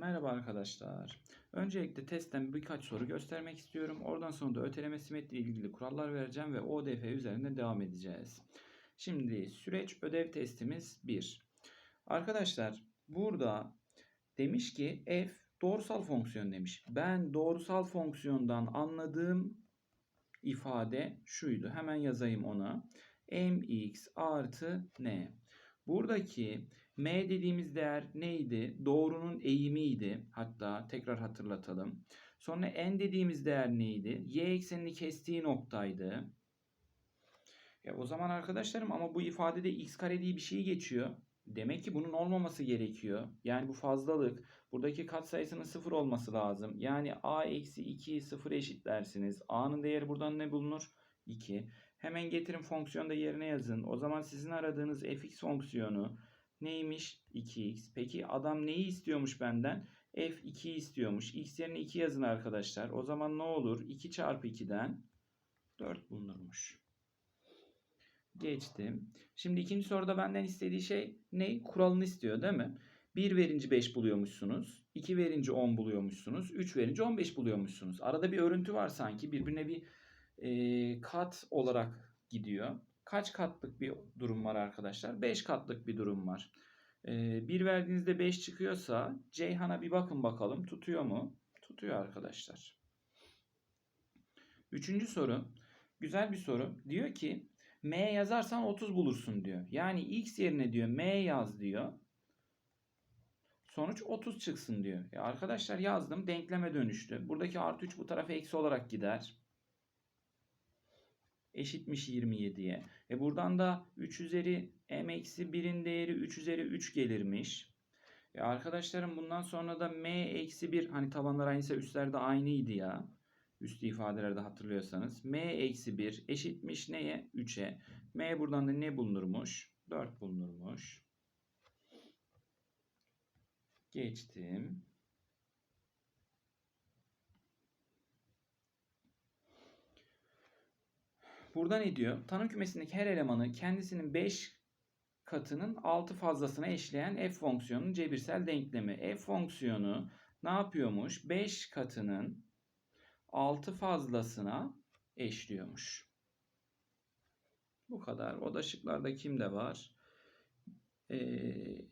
Merhaba arkadaşlar. Öncelikle testten birkaç soru göstermek istiyorum. Oradan sonra da öteleme simetri ile ilgili kurallar vereceğim ve ODF üzerinde devam edeceğiz. Şimdi süreç ödev testimiz 1. Arkadaşlar burada demiş ki f doğrusal fonksiyon demiş. Ben doğrusal fonksiyondan anladığım ifade şuydu. Hemen yazayım ona. mx artı n. Buradaki m dediğimiz değer neydi? Doğrunun eğimiydi. Hatta tekrar hatırlatalım. Sonra n dediğimiz değer neydi? Y eksenini kestiği noktaydı. E o zaman arkadaşlarım ama bu ifadede x kare diye bir şey geçiyor. Demek ki bunun olmaması gerekiyor. Yani bu fazlalık. Buradaki katsayısının sıfır olması lazım. Yani a eksi 2'yi sıfır eşitlersiniz. a'nın değeri buradan ne bulunur? 2. Hemen getirin fonksiyonu da yerine yazın. O zaman sizin aradığınız fx fonksiyonu neymiş? 2x. Peki adam neyi istiyormuş benden? f2'yi istiyormuş. x yerine 2 yazın arkadaşlar. O zaman ne olur? 2 çarpı 2'den 4 bulunurmuş. Geçtim. Şimdi ikinci soruda benden istediği şey ne? Kuralını istiyor değil mi? 1 verince 5 buluyormuşsunuz. 2 verince 10 buluyormuşsunuz. 3 verince 15 buluyormuşsunuz. Arada bir örüntü var sanki. Birbirine bir e, kat olarak gidiyor. Kaç katlık bir durum var arkadaşlar? 5 katlık bir durum var. E, 1 verdiğinizde 5 çıkıyorsa Ceyhan'a bir bakın bakalım. Tutuyor mu? Tutuyor arkadaşlar. Üçüncü soru. Güzel bir soru. Diyor ki M yazarsan 30 bulursun diyor. Yani X yerine diyor M yaz diyor. Sonuç 30 çıksın diyor. Ya arkadaşlar yazdım denkleme dönüştü. Buradaki artı 3 bu tarafa eksi olarak gider. Eşitmiş 27'ye. E buradan da 3 üzeri m eksi 1'in değeri 3 üzeri 3 gelirmiş. E arkadaşlarım bundan sonra da m eksi 1 hani tabanlar aynıysa üstlerde aynıydı ya. Üstü ifadelerde hatırlıyorsanız. m eksi 1 eşitmiş neye? 3'e. m buradan da ne bulunurmuş? 4 bulunurmuş. Geçtim. Burada ne diyor? Tanım kümesindeki her elemanı kendisinin 5 katının 6 fazlasına eşleyen f fonksiyonunun cebirsel denklemi. f fonksiyonu ne yapıyormuş? 5 katının 6 fazlasına eşliyormuş. Bu kadar. O da şıklarda kimde var? Ee,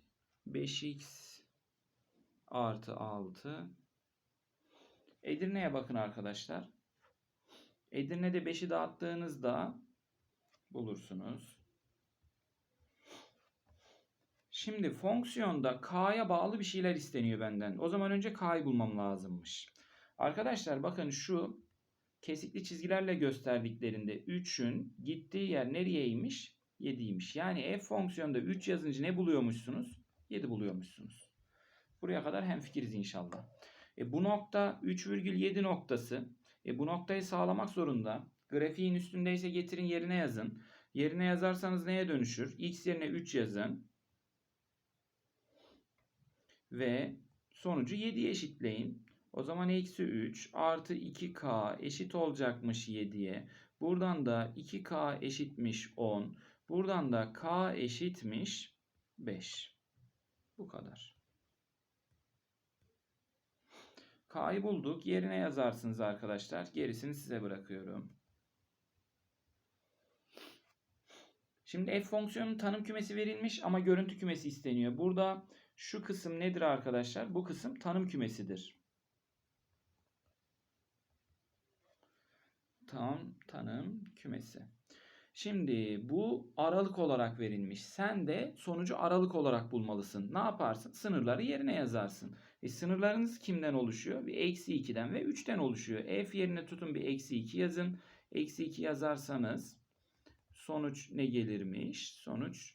5x artı 6. Edirne'ye bakın arkadaşlar. Edirne'de 5'i dağıttığınızda bulursunuz. Şimdi fonksiyonda k'ya bağlı bir şeyler isteniyor benden. O zaman önce k'yı bulmam lazımmış. Arkadaşlar bakın şu kesikli çizgilerle gösterdiklerinde 3'ün gittiği yer nereyeymiş? 7'ymiş. Yani f fonksiyonda 3 yazınca ne buluyormuşsunuz? 7 buluyormuşsunuz. Buraya kadar hemfikiriz inşallah. E bu nokta 3,7 noktası. E bu noktayı sağlamak zorunda. Grafiğin üstündeyse getirin yerine yazın. Yerine yazarsanız neye dönüşür? X yerine 3 yazın. Ve sonucu 7'ye eşitleyin. O zaman eksi 3 artı 2k eşit olacakmış 7'ye. Buradan da 2k eşitmiş 10. Buradan da k eşitmiş 5. Bu kadar. K'yı bulduk. Yerine yazarsınız arkadaşlar. Gerisini size bırakıyorum. Şimdi f fonksiyonun tanım kümesi verilmiş ama görüntü kümesi isteniyor. Burada şu kısım nedir arkadaşlar? Bu kısım tanım kümesidir. Tam tanım kümesi. Şimdi bu aralık olarak verilmiş. Sen de sonucu aralık olarak bulmalısın. Ne yaparsın? Sınırları yerine yazarsın. E, sınırlarınız kimden oluşuyor? Bir eksi 2'den ve 3'ten oluşuyor. F yerine tutun bir eksi 2 yazın. Eksi 2 yazarsanız sonuç ne gelirmiş? Sonuç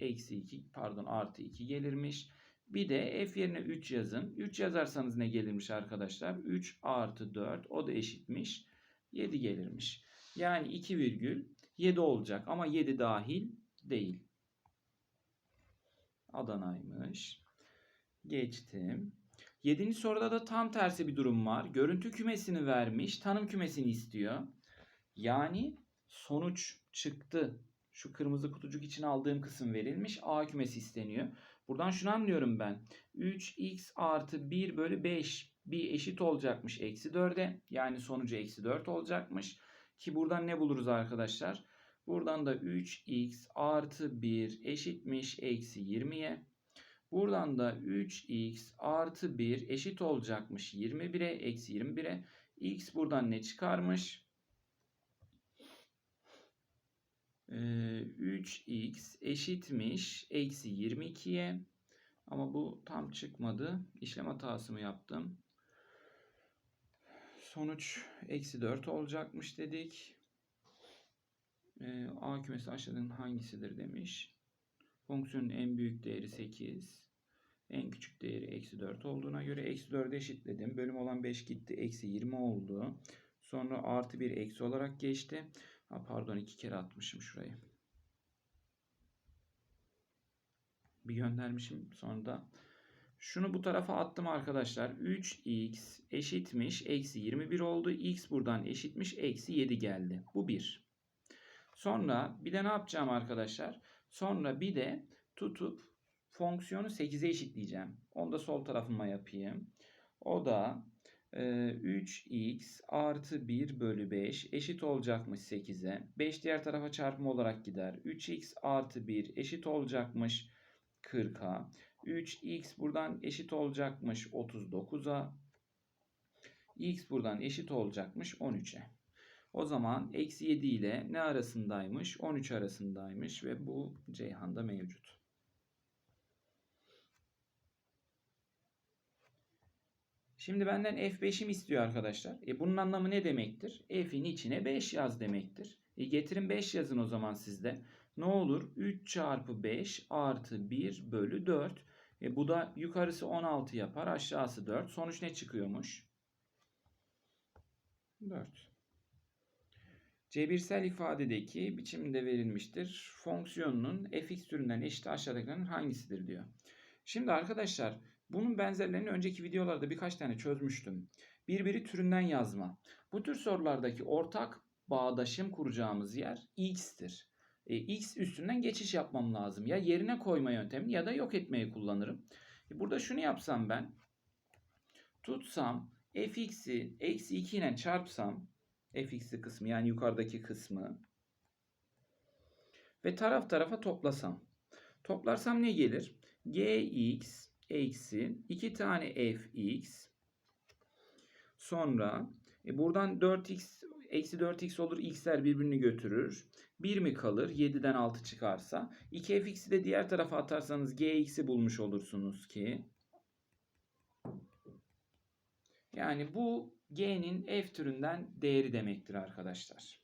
eksi 2 pardon artı 2 gelirmiş. Bir de f yerine 3 yazın. 3 yazarsanız ne gelirmiş arkadaşlar? 3 artı 4 o da eşitmiş. 7 gelirmiş. Yani 2 virgül 7 olacak ama 7 dahil değil. Adana'ymış. Geçtim. 7. soruda da tam tersi bir durum var. Görüntü kümesini vermiş, tanım kümesini istiyor. Yani sonuç çıktı. Şu kırmızı kutucuk için aldığım kısım verilmiş. A kümesi isteniyor. Buradan şunu anlıyorum ben. 3x artı 1 bölü 5 bir eşit olacakmış eksi 4'e. Yani sonucu eksi 4 olacakmış. Ki buradan ne buluruz arkadaşlar? Buradan da 3x artı 1 eşitmiş eksi 20'ye. Buradan da 3x artı 1 eşit olacakmış 21'e eksi 21'e. x buradan ne çıkarmış? Ee, 3x eşitmiş eksi 22'ye. Ama bu tam çıkmadı. İşlem hatası mı yaptım? Sonuç eksi 4 olacakmış dedik. Ee, A kümesi aşağıdan hangisidir demiş. Fonksiyonun en büyük değeri 8. En küçük değeri eksi 4 olduğuna göre eksi 4'e eşitledim. Bölüm olan 5 gitti. Eksi 20 oldu. Sonra artı 1 eksi olarak geçti. Ha, pardon iki kere atmışım şurayı. Bir göndermişim sonra da. Şunu bu tarafa attım arkadaşlar. 3x eşitmiş. Eksi 21 oldu. x buradan eşitmiş. Eksi 7 geldi. Bu 1. Sonra bir de ne yapacağım arkadaşlar? Sonra bir de tutup fonksiyonu 8'e eşitleyeceğim. Onu da sol tarafıma yapayım. O da e, 3x artı 1 bölü 5 eşit olacakmış 8'e. 5 diğer tarafa çarpma olarak gider. 3x artı 1 eşit olacakmış 40'a. 3x buradan eşit olacakmış 39'a. x buradan eşit olacakmış 13'e. O zaman eksi 7 ile ne arasındaymış? 13 arasındaymış ve bu Ceyhan'da mevcut. Şimdi benden f5'im istiyor arkadaşlar. E bunun anlamı ne demektir? F'in içine 5 yaz demektir. E getirin 5 yazın o zaman sizde. Ne olur? 3 çarpı 5 artı 1 bölü 4. E bu da yukarısı 16 yapar. Aşağısı 4. Sonuç ne çıkıyormuş? 4. Cebirsel ifadedeki biçimde verilmiştir. Fonksiyonunun fx türünden eşit aşağıdakilerin hangisidir diyor. Şimdi arkadaşlar bunun benzerlerini önceki videolarda birkaç tane çözmüştüm. Birbiri türünden yazma. Bu tür sorulardaki ortak bağdaşım kuracağımız yer x'tir. E, x üstünden geçiş yapmam lazım. Ya yerine koyma yöntemini ya da yok etmeyi kullanırım. E, burada şunu yapsam ben. Tutsam fx'i eksi 2 ile çarpsam fx'i kısmı yani yukarıdaki kısmı ve taraf tarafa toplasam. Toplarsam ne gelir? gx eksi 2 tane fx sonra e buradan 4x eksi 4x olur x'ler birbirini götürür. 1 mi kalır? 7'den 6 çıkarsa. 2fx'i de diğer tarafa atarsanız gx'i bulmuş olursunuz ki. Yani bu g'nin f türünden değeri demektir arkadaşlar.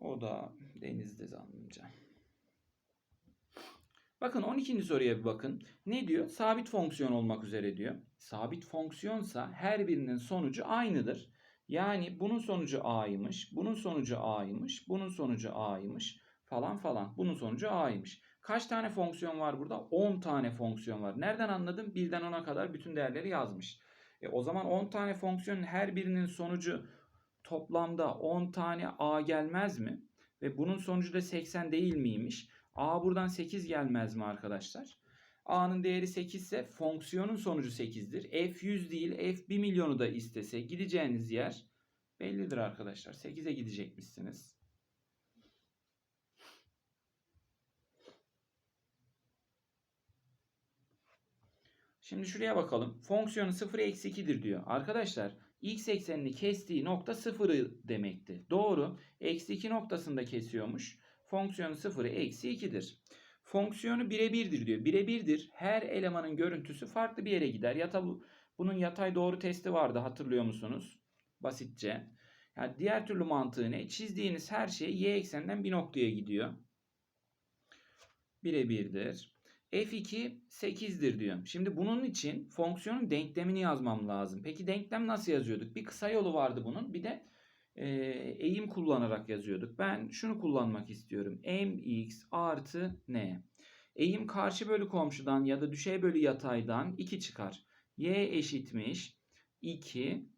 O da denizde zannımca. Bakın 12. soruya bir bakın. Ne diyor? Sabit fonksiyon olmak üzere diyor. Sabit fonksiyonsa her birinin sonucu aynıdır. Yani bunun sonucu a'ymış, bunun sonucu a'ymış, bunun sonucu a'ymış falan falan. Bunun sonucu a'ymış. Kaç tane fonksiyon var burada? 10 tane fonksiyon var. Nereden anladım? Birden 10'a kadar bütün değerleri yazmış. E, o zaman 10 tane fonksiyonun her birinin sonucu toplamda 10 tane a gelmez mi? Ve bunun sonucu da 80 değil miymiş? A buradan 8 gelmez mi arkadaşlar? A'nın değeri 8 ise fonksiyonun sonucu 8'dir. F 100 değil F 1 milyonu da istese gideceğiniz yer bellidir arkadaşlar. 8'e gidecekmişsiniz. Şimdi şuraya bakalım. Fonksiyonu 0 eksi 2'dir diyor. Arkadaşlar x eksenini kestiği nokta 0 demekti. Doğru. Eksi 2 noktasında kesiyormuş. Fonksiyonu 0'ı eksi 2'dir. Fonksiyonu birebirdir diyor. Birebirdir. Her elemanın görüntüsü farklı bir yere gider. Yata, bunun yatay doğru testi vardı hatırlıyor musunuz? Basitçe. Yani diğer türlü mantığı ne? Çizdiğiniz her şey y ekseninden bir noktaya gidiyor. Birebirdir. F2 8'dir diyor. Şimdi bunun için fonksiyonun denklemini yazmam lazım. Peki denklem nasıl yazıyorduk? Bir kısa yolu vardı bunun. Bir de e, eğim kullanarak yazıyorduk. Ben şunu kullanmak istiyorum. mx artı n. Eğim karşı bölü komşudan ya da düşey bölü yataydan 2 çıkar. y eşitmiş 2.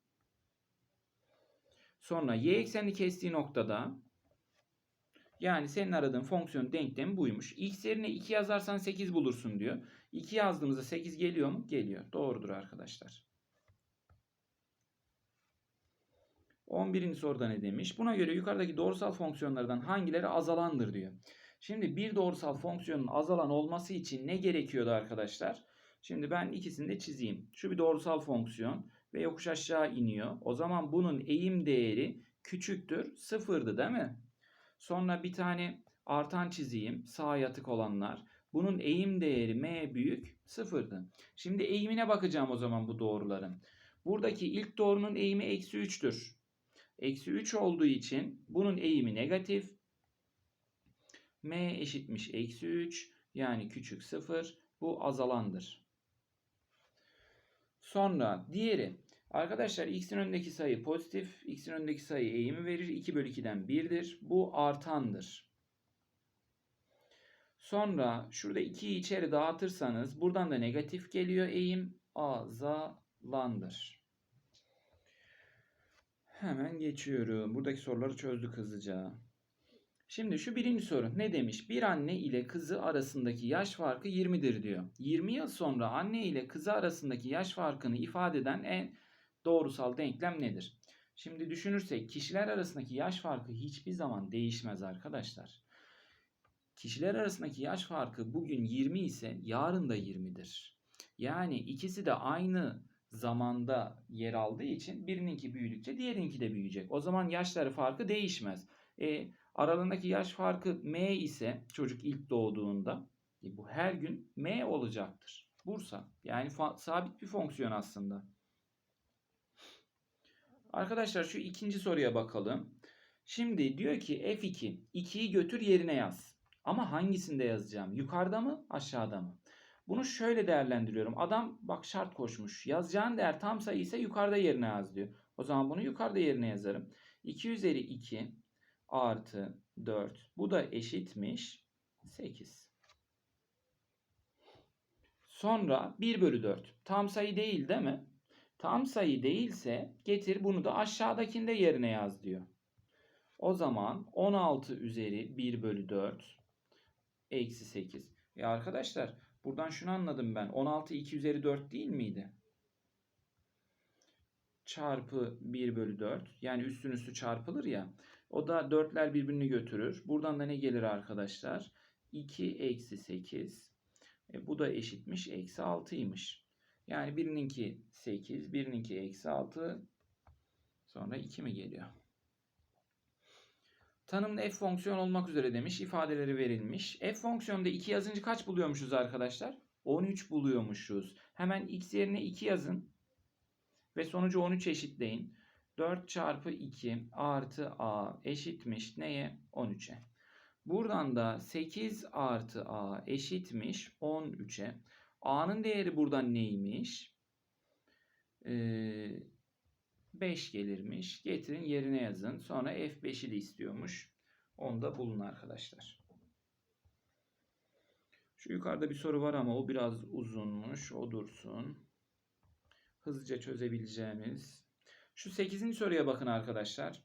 Sonra y eksenini kestiği noktada Yani senin aradığın fonksiyon denklemi buymuş. X yerine 2 yazarsan 8 bulursun diyor. 2 yazdığımızda 8 geliyor mu? Geliyor. Doğrudur arkadaşlar. 11. soruda ne demiş? Buna göre yukarıdaki doğrusal fonksiyonlardan hangileri azalandır diyor. Şimdi bir doğrusal fonksiyonun azalan olması için ne gerekiyordu arkadaşlar? Şimdi ben ikisini de çizeyim. Şu bir doğrusal fonksiyon ve yokuş aşağı iniyor. O zaman bunun eğim değeri küçüktür. Sıfırdı değil mi? Sonra bir tane artan çizeyim. Sağ yatık olanlar. Bunun eğim değeri m büyük sıfırdı. Şimdi eğimine bakacağım o zaman bu doğruların. Buradaki ilk doğrunun eğimi eksi 3'tür. Eksi 3 olduğu için bunun eğimi negatif. m eşitmiş eksi 3 yani küçük 0. Bu azalandır. Sonra diğeri. Arkadaşlar x'in önündeki sayı pozitif. x'in önündeki sayı eğimi verir. 2 bölü 2'den 1'dir. Bu artandır. Sonra şurada 2'yi içeri dağıtırsanız buradan da negatif geliyor eğim. Azalandır. Hemen geçiyorum. Buradaki soruları çözdük hızlıca. Şimdi şu birinci soru ne demiş? Bir anne ile kızı arasındaki yaş farkı 20'dir diyor. 20 yıl sonra anne ile kızı arasındaki yaş farkını ifade eden en doğrusal denklem nedir? Şimdi düşünürsek kişiler arasındaki yaş farkı hiçbir zaman değişmez arkadaşlar. Kişiler arasındaki yaş farkı bugün 20 ise yarın da 20'dir. Yani ikisi de aynı zamanda yer aldığı için birininki büyüdükçe diğerininki de büyüyecek. O zaman yaşları farkı değişmez. E, aralarındaki yaş farkı m ise çocuk ilk doğduğunda e, bu her gün m olacaktır. Bursa yani sabit bir fonksiyon aslında. Arkadaşlar şu ikinci soruya bakalım. Şimdi diyor ki F2 2'yi götür yerine yaz. Ama hangisinde yazacağım? Yukarıda mı aşağıda mı? Bunu şöyle değerlendiriyorum. Adam bak şart koşmuş. Yazacağın değer tam sayı ise yukarıda yerine yaz diyor. O zaman bunu yukarıda yerine yazarım. 2 üzeri 2 artı 4. Bu da eşitmiş 8. Sonra 1 bölü 4. Tam sayı değil değil mi? Tam sayı değilse getir bunu da aşağıdakinde yerine yaz diyor. O zaman 16 üzeri 1 bölü 4 eksi 8. Ya arkadaşlar buradan şunu anladım ben. 16 2 üzeri 4 değil miydi? Çarpı 1 bölü 4. Yani üstün üstü çarpılır ya. O da 4'ler birbirini götürür. Buradan da ne gelir arkadaşlar? 2 eksi 8. E, bu da eşitmiş. Eksi 6'ymış. Yani birininki 8, birininki eksi 6. Sonra 2 mi geliyor? Tanımda f fonksiyon olmak üzere demiş. ifadeleri verilmiş. F fonksiyonunda 2 yazınca kaç buluyormuşuz arkadaşlar? 13 buluyormuşuz. Hemen x yerine 2 yazın. Ve sonucu 13 eşitleyin. 4 çarpı 2 artı a eşitmiş neye? 13'e. Buradan da 8 artı a eşitmiş 13'e. a'nın değeri buradan neymiş? Ee, 5 gelirmiş. Getirin yerine yazın. Sonra f5'i de istiyormuş. Onu da bulun arkadaşlar. Şu yukarıda bir soru var ama o biraz uzunmuş. O dursun. Hızlıca çözebileceğimiz. Şu 8. soruya bakın arkadaşlar.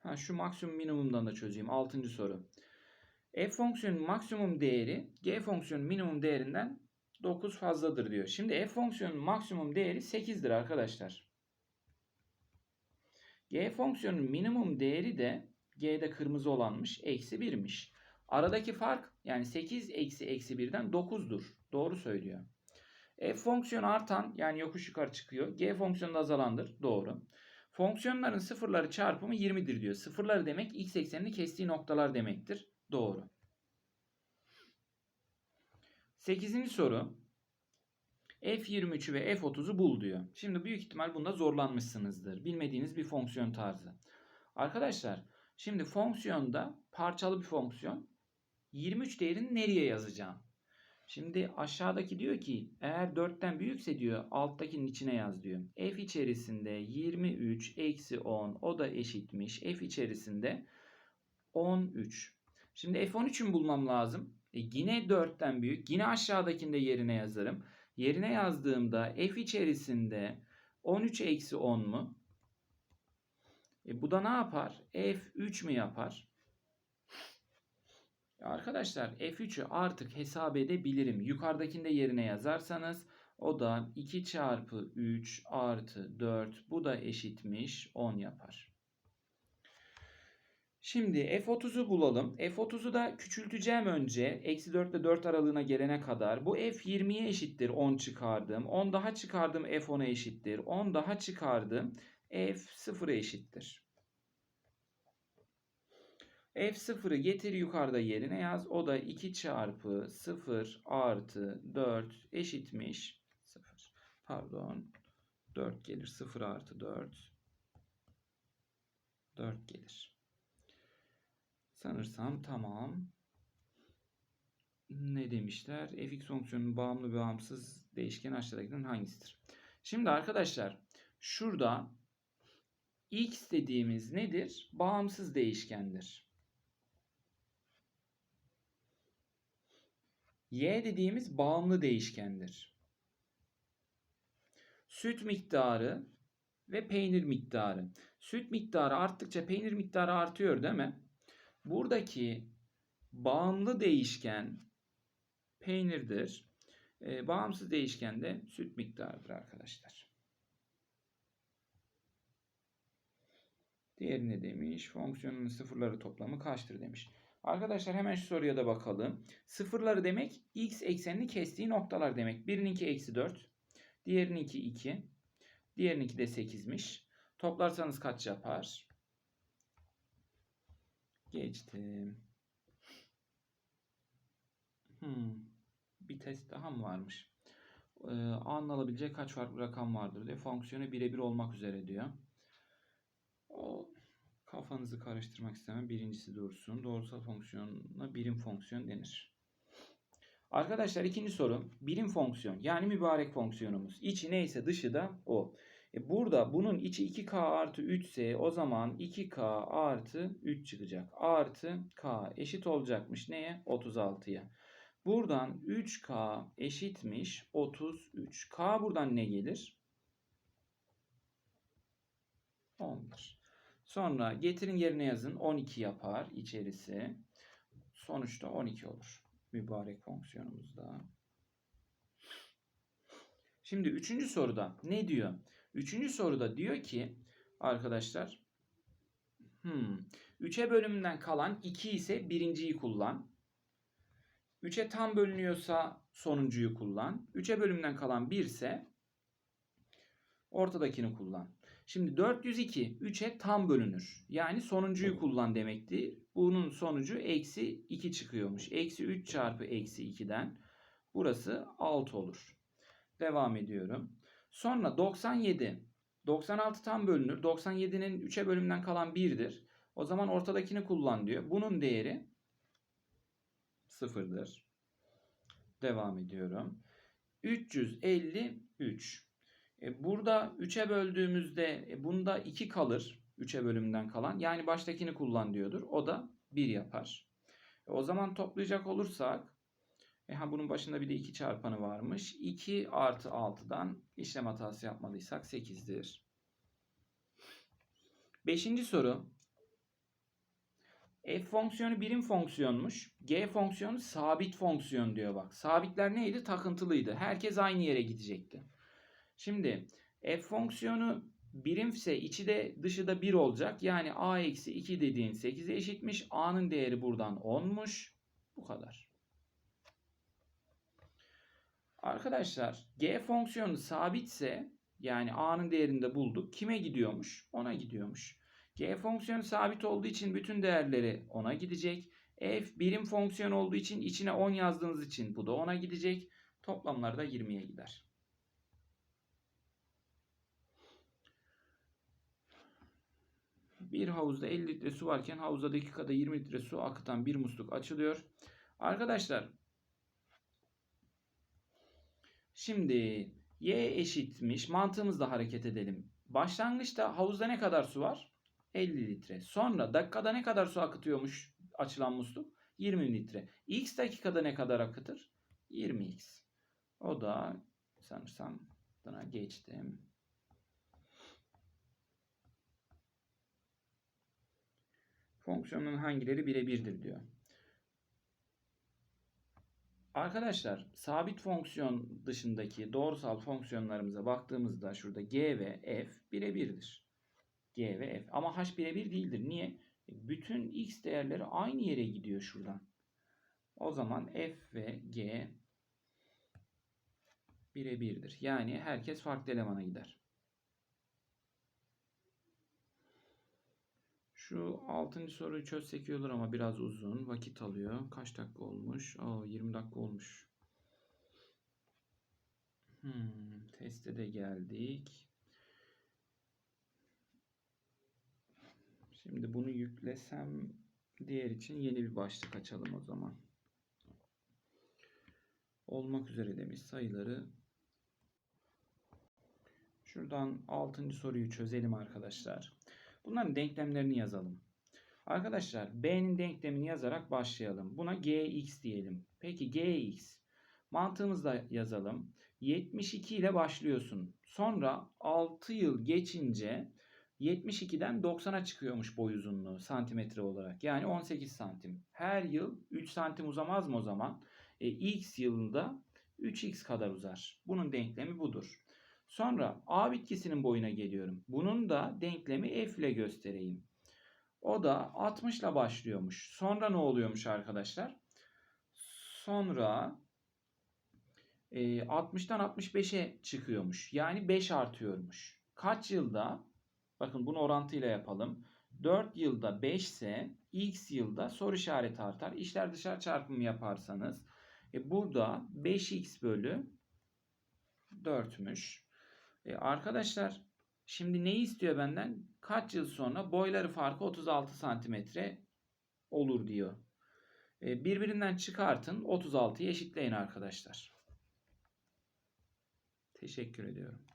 Ha, şu maksimum minimumdan da çözeyim. 6. soru. F fonksiyonun maksimum değeri G fonksiyonun minimum değerinden 9 fazladır diyor. Şimdi F fonksiyonun maksimum değeri 8'dir arkadaşlar. G fonksiyonun minimum değeri de G'de kırmızı olanmış. Eksi 1'miş. Aradaki fark yani 8 eksi eksi 1'den 9'dur. Doğru söylüyor. F fonksiyonu artan yani yokuş yukarı çıkıyor. G fonksiyonu da azalandır. Doğru. Fonksiyonların sıfırları çarpımı 20'dir diyor. Sıfırları demek x eksenini kestiği noktalar demektir. Doğru. 8. soru. F23'ü ve F30'u bul diyor. Şimdi büyük ihtimal bunda zorlanmışsınızdır. Bilmediğiniz bir fonksiyon tarzı. Arkadaşlar şimdi fonksiyonda parçalı bir fonksiyon. 23 değerini nereye yazacağım? Şimdi aşağıdaki diyor ki eğer 4'ten büyükse diyor alttakinin içine yaz diyor. F içerisinde 23 eksi 10 o da eşitmiş. F içerisinde 13. Şimdi F13'ü bulmam lazım. E yine 4'ten büyük. Yine aşağıdakinde yerine yazarım. Yerine yazdığımda F içerisinde 13 eksi 10 mu? E bu da ne yapar? F3 mi yapar? Arkadaşlar F3'ü artık hesap edebilirim. Yukarıdakini de yerine yazarsanız o da 2 çarpı 3 artı 4 bu da eşitmiş 10 yapar. Şimdi F30'u bulalım. F30'u da küçülteceğim önce. Eksi 4 ile 4 aralığına gelene kadar. Bu F20'ye eşittir 10 çıkardım. 10 daha çıkardım F10'a eşittir. 10 daha çıkardım. F0'a eşittir. F0'ı getir yukarıda yerine yaz. O da 2 çarpı 0 artı 4 eşitmiş. 0. Pardon. 4 gelir. 0 artı 4. 4 gelir. Sanırsam tamam. Ne demişler? fx fonksiyonunun bağımlı bağımsız değişken aşağıdakilerin hangisidir? Şimdi arkadaşlar şurada x dediğimiz nedir? Bağımsız değişkendir. Y dediğimiz bağımlı değişkendir. Süt miktarı ve peynir miktarı. Süt miktarı arttıkça peynir miktarı artıyor değil mi? Buradaki bağımlı değişken peynirdir. E, bağımsız değişken de süt miktarıdır arkadaşlar. Diğeri ne demiş? Fonksiyonun sıfırları toplamı kaçtır demiş. Arkadaşlar hemen şu soruya da bakalım. Sıfırları demek x eksenini kestiği noktalar demek. Birininki eksi 4. Diğerininki 2. Diğerininki de 8'miş. Toplarsanız kaç yapar? Geçtim. Hmm. Bir test daha mı varmış? Ee, A'nın alabileceği kaç farklı rakam vardır diye fonksiyonu birebir olmak üzere diyor. O kafanızı karıştırmak istemem. Birincisi dursun. Doğrusal fonksiyona birim fonksiyon denir. Arkadaşlar ikinci soru. Birim fonksiyon yani mübarek fonksiyonumuz. İçi neyse dışı da o. E burada bunun içi 2k artı 3 ise o zaman 2k artı 3 çıkacak. Artı k eşit olacakmış neye? 36'ya. Buradan 3k eşitmiş 33. K buradan ne gelir? 11. Sonra getirin yerine yazın. 12 yapar içerisi. Sonuçta 12 olur. Mübarek fonksiyonumuzda. Şimdi üçüncü soruda ne diyor? Üçüncü soruda diyor ki arkadaşlar hmm, 3'e bölümünden kalan 2 ise birinciyi kullan. 3'e tam bölünüyorsa sonuncuyu kullan. 3'e bölümünden kalan 1 ise ortadakini kullan. Şimdi 402 3'e tam bölünür. Yani sonuncuyu kullan demekti. Bunun sonucu eksi 2 çıkıyormuş. Eksi 3 çarpı eksi 2'den burası 6 olur. Devam ediyorum. Sonra 97. 96 tam bölünür. 97'nin 3'e bölümden kalan 1'dir. O zaman ortadakini kullan diyor. Bunun değeri 0'dır. Devam ediyorum. 353. E burada 3'e böldüğümüzde e bunda 2 kalır. 3'e bölümden kalan. Yani baştakini kullan diyordur. O da 1 yapar. E o zaman toplayacak olursak e bunun başında bir de 2 çarpanı varmış. 2 artı 6'dan işlem hatası yapmadıysak 8'dir. Beşinci soru. F fonksiyonu birim fonksiyonmuş. G fonksiyonu sabit fonksiyon diyor bak. Sabitler neydi? Takıntılıydı. Herkes aynı yere gidecekti. Şimdi f fonksiyonu birimse içi de dışı da 1 olacak. Yani a eksi 2 dediğin 8'e eşitmiş. a'nın değeri buradan 10'muş. Bu kadar. Arkadaşlar g fonksiyonu sabitse yani a'nın değerini de bulduk. Kime gidiyormuş? Ona gidiyormuş. g fonksiyonu sabit olduğu için bütün değerleri ona gidecek. f birim fonksiyon olduğu için içine 10 yazdığınız için bu da ona gidecek. Toplamları da 20'ye gider. Bir havuzda 50 litre su varken havuzda dakikada 20 litre su akıtan bir musluk açılıyor. Arkadaşlar şimdi y eşitmiş mantığımızla hareket edelim. Başlangıçta havuzda ne kadar su var? 50 litre. Sonra dakikada ne kadar su akıtıyormuş açılan musluk? 20 litre. X dakikada ne kadar akıtır? 20x. O da sanırsam buna geçtim. Fonksiyonun hangileri birebirdir diyor. Arkadaşlar sabit fonksiyon dışındaki doğrusal fonksiyonlarımıza baktığımızda şurada g ve f birebirdir. g ve f ama h birebir değildir. Niye? Bütün x değerleri aynı yere gidiyor şuradan. O zaman f ve g birebirdir. Yani herkes farklı elemana gider. Şu 6. soruyu çözsek iyi olur ama biraz uzun. Vakit alıyor. Kaç dakika olmuş? Aa, 20 dakika olmuş. Hmm, teste de geldik. Şimdi bunu yüklesem diğer için yeni bir başlık açalım o zaman. Olmak üzere demiş sayıları. Şuradan 6. soruyu çözelim arkadaşlar. Bunların denklemlerini yazalım. Arkadaşlar B'nin denklemini yazarak başlayalım. Buna Gx diyelim. Peki Gx mantığımızda yazalım. 72 ile başlıyorsun. Sonra 6 yıl geçince 72'den 90'a çıkıyormuş boy uzunluğu santimetre olarak. Yani 18 santim. Her yıl 3 santim uzamaz mı o zaman? E, x yılında 3x kadar uzar. Bunun denklemi budur. Sonra A bitkisinin boyuna geliyorum. Bunun da denklemi F ile göstereyim. O da 60 ile başlıyormuş. Sonra ne oluyormuş arkadaşlar? Sonra e, 60'tan 65'e çıkıyormuş. Yani 5 artıyormuş. Kaç yılda? Bakın bunu orantıyla yapalım. 4 yılda 5 ise x yılda soru işareti artar. İşler dışarı çarpımı yaparsanız e, burada 5x bölü 4'müş. E, arkadaşlar şimdi neyi istiyor benden? Kaç yıl sonra boyları farkı 36 santimetre olur diyor. E, birbirinden çıkartın 36'yı eşitleyin arkadaşlar. Teşekkür ediyorum.